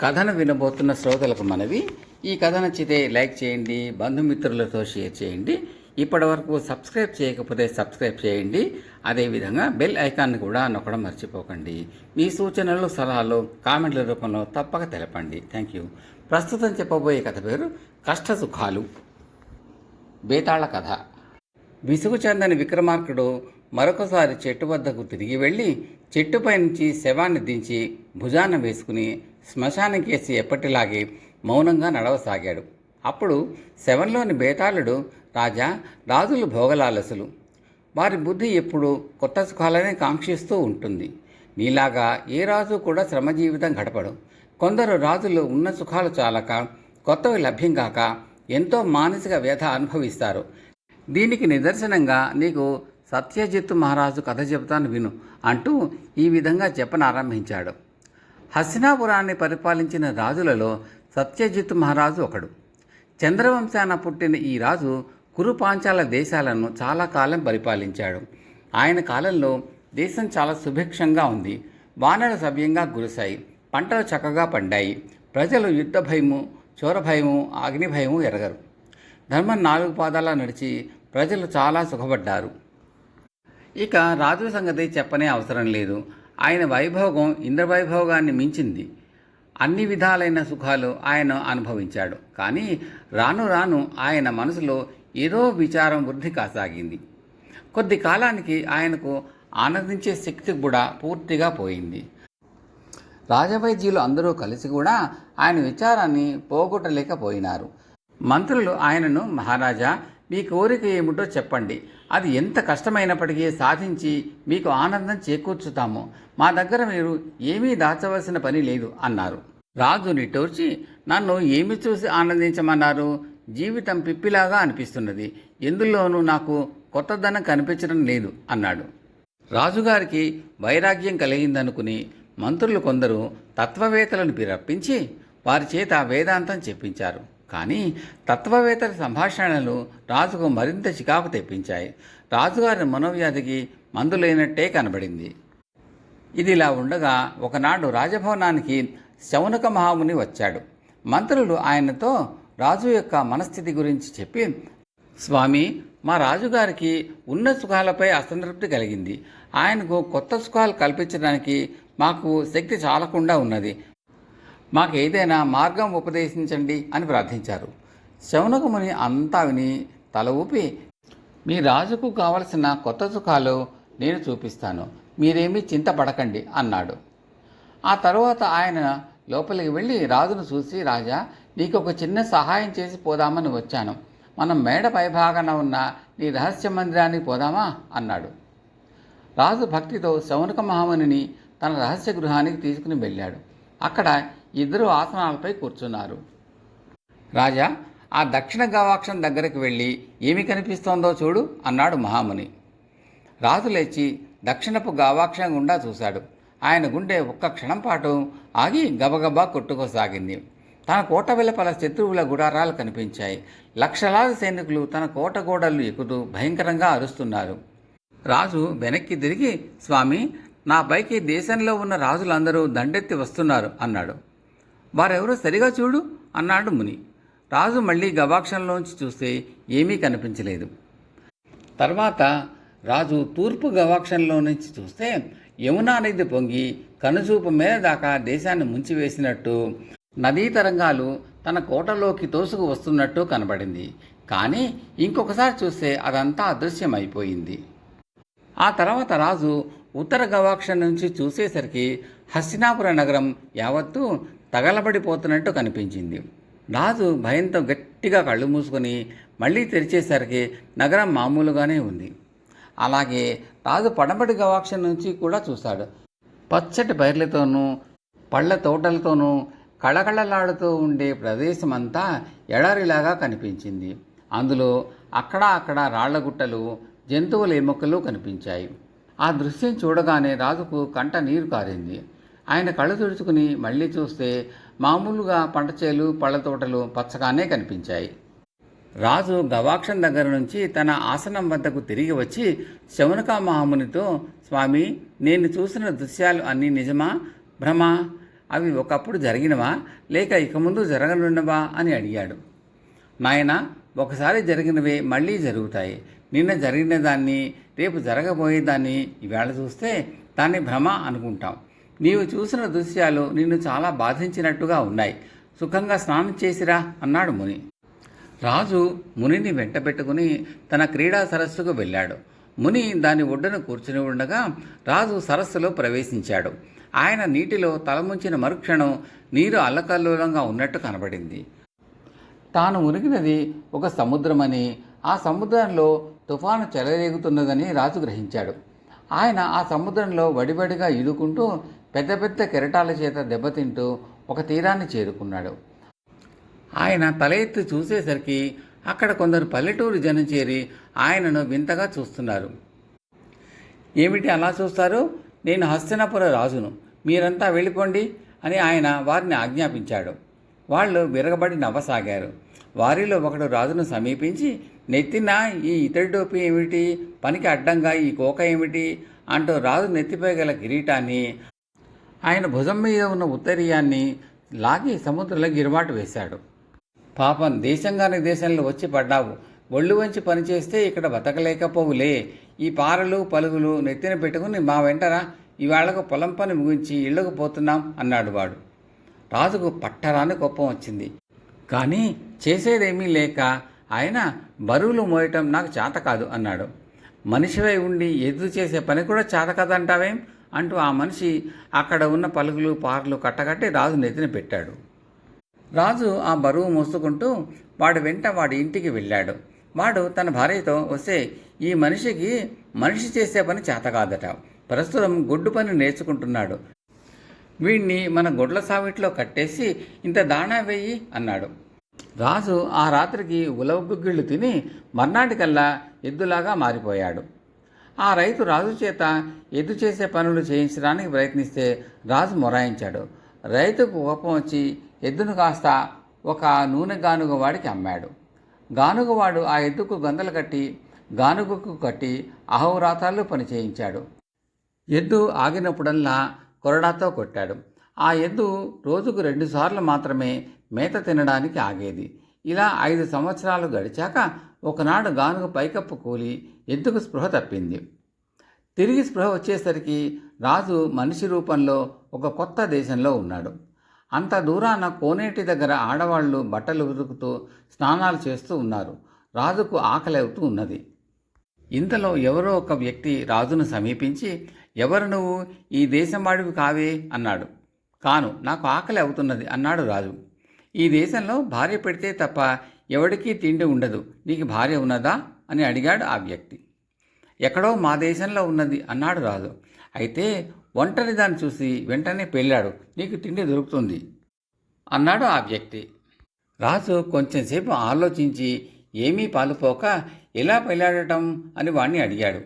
కథను వినబోతున్న శ్రోతలకు మనవి. ఈ కథ నచ్చితే లైక్ చేయండి బంధుమిత్రులతో షేర్ చేయండి. ఇప్పటి వరకు సబ్స్క్రైబ్ చేయకపోతే సబ్స్క్రైబ్ చేయండి. అదేవిధంగా బెల్ ఐకాన్ కూడా నొక్కడం మర్చిపోకండి. మీ సూచనలు సలహాలు కామెంట్ల రూపంలో తప్పక తెలపండి. Thank you. ప్రస్తుతం చెప్పబోయే కథ పేరు కష్ట సుఖాలు బేతాళ కథ. విసుగు చెందని విక్రమార్కుడు మరొకసారి చెట్టు వద్దకు తిరిగి వెళ్ళి చెట్టుపై నుంచి శవాన్ని దించి భుజాన వేసుకుని శ్మశానకేసి ఎప్పటిలాగే మౌనంగా నడవసాగాడు. అప్పుడు శవంలోని బేతాళుడు రాజా రాజులు భోగలాలసులు. వారి బుద్ధి ఎప్పుడూ కొత్త సుఖాలనే కాంక్షిస్తూ ఉంటుంది. నీలాగా ఏ రాజు కూడా శ్రమ జీవితం గడపడు. కొందరు రాజులు ఉన్న సుఖాలు చాలక కొత్తవి లభ్యం కాక ఎంతో మానసిక వ్యధ అనుభవిస్తారు. దీనికి నిదర్శనంగా నీకు సత్యజిత్ మహారాజు కథ చెబుతాను విను అంటూ ఈ విధంగా చెప్పనారంభించాడు. హస్తినాపురాన్ని పరిపాలించిన రాజులలో సత్యజిత్ మహారాజు ఒకడు. చంద్రవంశాన పుట్టిన ఈ రాజు కురు పాంచాల దేశాలను చాలా కాలం పరిపాలించాడు. ఆయన కాలంలో దేశం చాలా సుభిక్షంగా ఉంది. వానలు సవ్యంగా కురిశాయి పంటలు చక్కగా పండాయి. ప్రజలు యుద్ధ భయము చోర భయము అగ్ని భయము ఎరగరు. ధర్మం నాలుగు పాదాల నడిచి ప్రజలు చాలా సుఖపడ్డారు. ఇక రాజు సంగతి చెప్పనే అవసరం లేదు. ఆయన వైభోగం ఇంద్రవైభోగాన్ని మించింది. అన్ని విధాలైన సుఖాలు ఆయన అనుభవించాడు. కానీ రాను రాను ఆయన మనసులో ఏదో విచారం వృద్ధి కాసాగింది. కొద్ది కాలానికి ఆయనకు ఆనందించే శక్తి కూడా పూర్తిగా పోయింది. రాజవైద్యులు అందరూ కలిసి కూడా ఆయన విచారాన్ని పోగొట్టలేకపోయినారు. మంత్రులు ఆయనను మహారాజా మీ కోరిక ఏమిటో చెప్పండి. అది ఎంత కష్టమైనప్పటికీ సాధించి మీకు ఆనందం చేకూర్చుతాము. మా దగ్గర మీరు ఏమీ దాచవలసిన పని లేదు అన్నారు. రాజు నిట్టూర్చి నన్ను ఏమి చూసి ఆనందించమన్నారు? జీవితం పిప్పిలాగా అనిపిస్తున్నది. ఎందులోనూ నాకు కొత్తదనం కనిపించడం లేదు అన్నాడు. రాజుగారికి వైరాగ్యం కలిగిందనుకుని మంత్రులు కొందరు తత్వవేత్తలను రప్పించి వారి చేత వేదాంతం చెప్పించారు. కానీ తత్వవేత్తల సంభాషణలు రాజుకు మరింత చికాకు తెప్పించాయి. రాజుగారి మనోవ్యాధికి మందులైనట్టే కనబడింది. ఇది ఇలా ఉండగా ఒకనాడు రాజభవనానికి శౌనక మహాముని వచ్చాడు. మంత్రులు ఆయనతో రాజు యొక్క మనస్థితి గురించి చెప్పి స్వామి మా రాజుగారికి ఉన్న సుఖాలపై అసంతృప్తి కలిగింది. ఆయనకు కొత్త సుఖాలు కల్పించడానికి మాకు శక్తి చాలకుండా ఉన్నది. మాకు ఏదైనా మార్గం ఉపదేశించండి అని ప్రార్థించారు. శౌనకముని అంతా విని తల ఊపి మీ రాజుకు కావలసిన కొత్త సుఖాలు నేను చూపిస్తాను. మీరేమీ చింతపడకండి అన్నాడు. ఆ తరువాత ఆయన లోపలికి వెళ్ళి రాజును చూసి రాజా నీకు ఒక చిన్న సహాయం చేసి పోదామని వచ్చాను. మనం మేడ పైభాగాన ఉన్న నీ రహస్య మందిరానికి పోదామా? అన్నాడు. రాజు భక్తితో శౌనక మహామునిని తన రహస్య గృహానికి తీసుకుని వెళ్ళాడు. అక్కడ ఇద్దరు ఆసనాలపై కూర్చున్నారు. రాజా ఆ దక్షిణ గవాక్షం దగ్గరికి వెళ్ళి ఏమి కనిపిస్తోందో చూడు అన్నాడు మహాముని. రాజు లేచి దక్షిణపు గవాక్షం గుండా చూశాడు. ఆయన గుండె ఒక్క క్షణం పాటు ఆగి గబగబా కొట్టుకోసాగింది. తన కోట వెలుపల శత్రువుల గుడారాలు కనిపించాయి. లక్షలాది సైనికులు తన కోట గోడలు ఎక్కుతూ భయంకరంగా అరుస్తున్నారు. రాజు వెనక్కి తిరిగి స్వామి నా పైకి దేశంలో ఉన్న రాజులందరూ దండెత్తి వస్తున్నారు అన్నాడు. వారెవరో సరిగా చూడు అన్నాడు ముని. రాజు మళ్ళీ గవాక్షంలోంచి చూస్తే ఏమీ కనిపించలేదు. తర్వాత రాజు తూర్పు గవాక్షంలో నుంచి చూస్తే యమునా నది పొంగి కనుచూపు మేర దాకా దేశాన్ని ముంచివేసినట్టు నదీ తరంగాలు తన కోటలోకి తోసుకు వస్తున్నట్టు కనబడింది. కానీ ఇంకొకసారి చూస్తే అదంతా అదృశ్యమైపోయింది. ఆ తర్వాత రాజు ఉత్తర గవాక్ష నుంచి చూసేసరికి హస్తినాపుర నగరం యావత్తూ తగలబడిపోతున్నట్టు కనిపించింది. రాజు భయంతో గట్టిగా కళ్ళు మూసుకొని మళ్ళీ తెరిచేసరికి నగరం మామూలుగానే ఉంది. అలాగే రాజు పడమటి గవాక్ష నుంచి కూడా చూశాడు. పచ్చటి బైర్లతోనూ పళ్ళ తోటలతోనూ కళకళలాడుతూ ఉండే ప్రదేశమంతా ఎడారిలాగా కనిపించింది. అందులో అక్కడ అక్కడ రాళ్ళగుట్టలు జంతువుల ఎముకలు కనిపించాయి. ఆ దృశ్యం చూడగానే రాజుకు కంట నీరు కారింది. ఆయన కళ్ళు తుడుచుకుని మళ్ళీ చూస్తే మామూలుగా పంట చేలు పళ్ళ తోటలు పచ్చగానే కనిపించాయి. రాజు గవాక్షం దగ్గర నుంచి తన ఆసనం వద్దకు తిరిగి వచ్చి శౌనక మహామునితో స్వామి నేను చూసిన దృశ్యాలు అన్నీ నిజమా? భ్రమ? అవి ఒకప్పుడు జరిగినవా? లేక ఇక ముందు జరగనున్నవా అని అడిగాడు. నాయన ఒకసారి జరిగినవే మళ్ళీ జరుగుతాయి. నిన్న జరిగిన దాన్ని రేపు జరగబోయేదాన్ని ఈవేళ చూస్తే దాన్ని భ్రమ అనుకుంటాం. నీవు చూసిన దృశ్యాలు నిన్ను చాలా బాధించినట్టుగా ఉన్నాయి. సుఖంగా స్నానం చేసిరా అన్నాడు ముని. రాజు మునిని వెంటబెట్టుకుని తన క్రీడా సరస్సుకు వెళ్ళాడు. ముని దాని ఒడ్డున కూర్చుని ఉండగా రాజు సరస్సులో ప్రవేశించాడు. ఆయన నీటిలో తలముంచిన మరుక్షణం నీరు అల్లకల్లోలంగా ఉన్నట్టు కనబడింది. తాను మునిగినది ఒక సముద్రమని ఆ సముద్రంలో తుఫాను చెలరేగుతున్నదని రాజు గ్రహించాడు. ఆయన ఆ సముద్రంలో వడివడిగా ఈదుకుంటూ పెద్ద పెద్ద కెరటాల చేత దెబ్బతింటూ ఒక తీరాన్ని చేరుకున్నాడు. ఆయన తల ఎత్తి చూసేసరికి అక్కడ కొందరు పల్లెటూరు జనం చేరి ఆయనను వింతగా చూస్తున్నారు. ఏమిటి అలా చూస్తారు? నేను హస్తినాపుర రాజును. మీరంతా వెళ్ళిపోండి అని ఆయన వారిని ఆజ్ఞాపించాడు. వాళ్ళు విరగబడి నవ్వసాగారు. వారిలో ఒకడు రాజును సమీపించి నెత్తిన ఈ ఇతడి టోపీ ఏమిటి? పనికి అడ్డంగా ఈ కోక ఏమిటి? అంటూ రాజు నెత్తిపై గల కిరీటాన్ని ఆయన భుజం మీద ఉన్న ఉత్తరీయాన్ని లాగి సముద్రంలో గిరుబాటు వేశాడు. పాపం దేశంగాని దేశంలో వచ్చి పడ్డావు. ఒళ్ళు వంచి పనిచేస్తే ఇక్కడ బతకలేకపోవులే. ఈ పారలు పలుగులు నెత్తిన పెట్టుకుని మా వెంటరా ఇవాళకు పొలం పని ముగించి ఇళ్ళకు పోతున్నాం అన్నాడు వాడు. రాజుకు పట్టరాని కోపం వచ్చింది. కానీ చేసేదేమీ లేక ఆయన బరువులు మోయటం నాకు చేత కాదు అన్నాడు. మనిషివై ఉండి ఎదురు చేసే పని కూడా చేత కదంటావేం? అంటూ ఆ మనిషి అక్కడ ఉన్న పలుగులు పార్లు కట్టకట్టి రాజు నెత్తిన పెట్టాడు. రాజు ఆ బరువు మోసుకుంటూ వాడు వెంట వాడి ఇంటికి వెళ్ళాడు. వాడు తన భార్యతో వస్తే ఈ మనిషికి మనిషి చేసే పని చేత కాదట. ప్రస్తుతం గొడ్డు పని నేర్చుకుంటున్నాడు. వీణ్ణి మన గొడ్ల సావిట్లో కట్టేసి ఇంత దాణా వేయి అన్నాడు. రాజు ఆ రాత్రికి ఉలవగుగ్గిళ్ళు తిని మర్నాటికల్లా ఎద్దులాగా మారిపోయాడు. ఆ రైతు రాజు చేత ఎద్దు చేసే పనులు చేయించడానికి ప్రయత్నిస్తే రాజు మొరాయించాడు. రైతుకు కోపం వచ్చి ఎద్దును కాస్త ఒక నూనె గానుగ వాడికి అమ్మాడు. గానుగవాడు ఆ ఎద్దుకు గందలు కట్టి గానుగకు కట్టి అహోరాతాలు పని చేయించాడు. ఎద్దు ఆగినప్పుడల్లా కొరడాతో కొట్టాడు. ఆ ఎద్దు రోజుకు రెండుసార్లు మాత్రమే మేత తినడానికి ఆగేది. ఇలా ఐదు సంవత్సరాలు గడిచాక ఒకనాడు గానుగ పైకప్పు కూలి ఎద్దుకు స్పృహ తప్పింది? తిరిగి స్పృహ వచ్చేసరికి రాజు మనిషి రూపంలో ఒక కొత్త దేశంలో ఉన్నాడు. అంత దూరాన కోనేటి దగ్గర ఆడవాళ్ళు బట్టలు ఉతుకుతూ స్నానాలు చేస్తూ ఉన్నారు. రాజుకు ఆకలి అవుతూ ఉన్నది. ఇంతలో ఎవరో ఒక వ్యక్తి రాజును సమీపించి ఎవరు నువ్వు? ఈ దేశం వాడివి కావే అన్నాడు. కాను నాకు ఆకలి అవుతున్నది అన్నాడు రాజు. ఈ దేశంలో భార్య పెడితే తప్ప ఎవడికి తిండి ఉండదు. నీకు భార్య ఉన్నదా? అని అడిగాడు ఆ వ్యక్తి. ఎక్కడో మా దేశంలో ఉన్నది అన్నాడు రాజు. అయితే ఒంటరి దాన్ని చూసి వెంటనే పెళ్ళాడు. నీకు తిండి దొరుకుతుంది అన్నాడు ఆ వ్యక్తి. రాజు కొంచెంసేపు ఆలోచించి ఏమీ పాలుపోక ఎలా పెళ్ళాడటం అని వాణ్ణి అడిగాడు.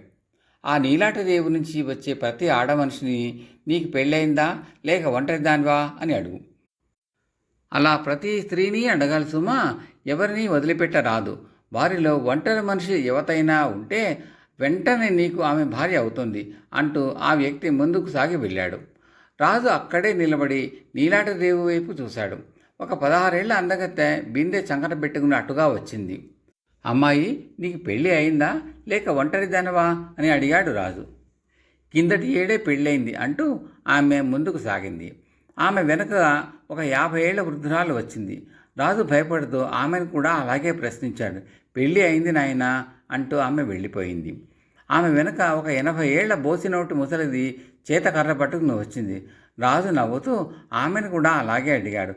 ఆ నీలాటి రేవు నుంచి వచ్చే ప్రతి ఆడ మనిషిని నీకు పెళ్ళయిందా? లేక ఒంటరి దానివా అని అడుగు. అలా ప్రతి స్త్రీని అడగాలి సుమా ఎవరిని వదిలిపెట్టరాదు. వారిలో ఒంటరి మనిషి యువతైనా ఉంటే వెంటనే నీకు ఆమె భార్య అవుతుంది అంటూ ఆ వ్యక్తి ముందుకు సాగి వెళ్ళాడు. రాజు అక్కడే నిలబడి నీలాటి రేవు వైపు చూశాడు. ఒక పదహారేళ్ళ అందగత్తె బిందె చంకట పెట్టుకుని అటుగా వచ్చింది. అమ్మాయి నీకు పెళ్ళి అయిందా? లేక ఒంటరిదానవా? అని అడిగాడు రాజు. కిందటి ఏడే పెళ్ళయింది అంటూ ఆమె ముందుకు సాగింది. ఆమె వెనుక ఒక యాభై ఏళ్ళ వృద్ధురాలు వచ్చింది. రాజు భయపడుతూ ఆమెను కూడా అలాగే ప్రశ్నించాడు. పెళ్ళి అయింది నాయనా అంటూ ఆమె వెళ్ళిపోయింది. ఆమె వెనుక ఒక ఎనభై ఏళ్ళ బోసినోటి ముసలిది చేత కర్ర పట్టుకుని వచ్చింది. రాజు నవ్వుతూ ఆమెను కూడా అలాగే అడిగాడు.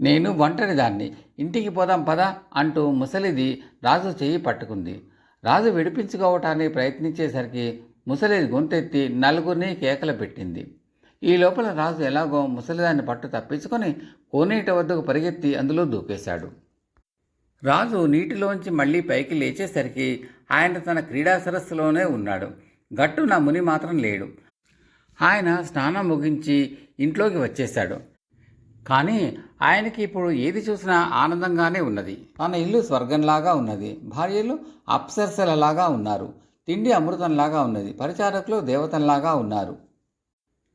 నేను ఒంటరిదాన్ని. ఇంటికి పోదాం పదా అంటూ ముసలిది రాజు చేయి పట్టుకుంది. రాజు విడిపించుకోవటానికి ప్రయత్నించేసరికి ముసలిది గొంతెత్తి నలుగురిని కేకలు పెట్టింది. ఈ లోపల రాజు ఎలాగో ముసలిదాన్ని పట్టు తప్పించుకొని కోనేటి వద్దకు పరిగెత్తి అందులో దూకేశాడు. రాజు నీటిలోంచి మళ్ళీ పైకి లేచేసరికి ఆయన తన క్రీడా సరస్సులోనే ఉన్నాడు. గట్టున ముని మాత్రం లేడు. ఆయన స్నానం ముగించి ఇంట్లోకి వచ్చేశాడు. కానీ ఆయనకి ఇప్పుడు ఏది చూసినా ఆనందంగానే ఉన్నది. తన ఇల్లు స్వర్గంలాగా ఉన్నది. భార్యలు అప్సరసలలాగా ఉన్నారు. తిండి అమృతంలాగా ఉన్నది. పరిచారకులు దేవతల్లాగా ఉన్నారు.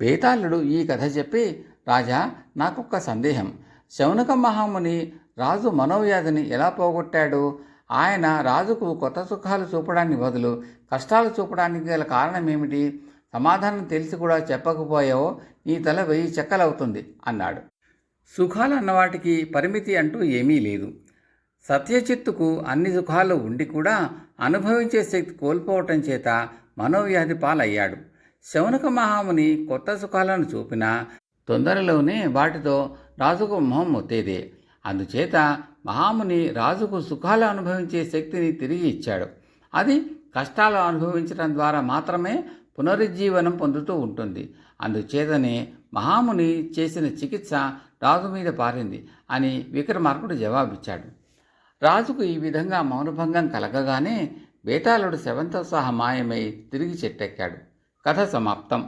వేతాళుడు ఈ కథ చెప్పి రాజా నాకొక్క సందేహం. శౌనక మహాముని రాజు మనోవ్యాధిని ఎలా పోగొట్టాడు? ఆయన రాజుకు కొత్త సుఖాలు చూపడానికి బదులు కష్టాలు చూపడానికి గల కారణం ఏమిటి సమాధానం తెలిసి కూడా చెప్పకపోయావో నీ తల వెయ్యి చెక్కలవుతుంది అన్నాడు. సుఖాలు అన్నవాటికి పరిమితి అంటూ ఏమీ లేదు. సత్యచిత్తుకు అన్ని సుఖాలు ఉండి కూడా అనుభవించే శక్తి కోల్పోవటం చేత మనోవ్యాధి పాలయ్యాడు. శౌనక మహాముని కొత్త సుఖాలను చూపినా తొందరలోనే వాటితో రాజుకు మొహం మొత్తేదే. అందుచేత మహాముని రాజుకు సుఖాలు అనుభవించే శక్తిని తిరిగి ఇచ్చాడు. అది కష్టాలు అనుభవించడం ద్వారా మాత్రమే పునరుజ్జీవనం పొందుతూ ఉంటుంది. అందుచేతనే మహాముని చేసిన చికిత్స రాజు మీద పారింది అని విక్రమార్కుడు జవాబిచ్చాడు. రాజుకు ఈ విధంగా మౌనభంగం కలగగానే బేతాళుడు శవంతో సహా మాయమై తిరిగి చెట్టెక్కాడు. కథ సమాప్తం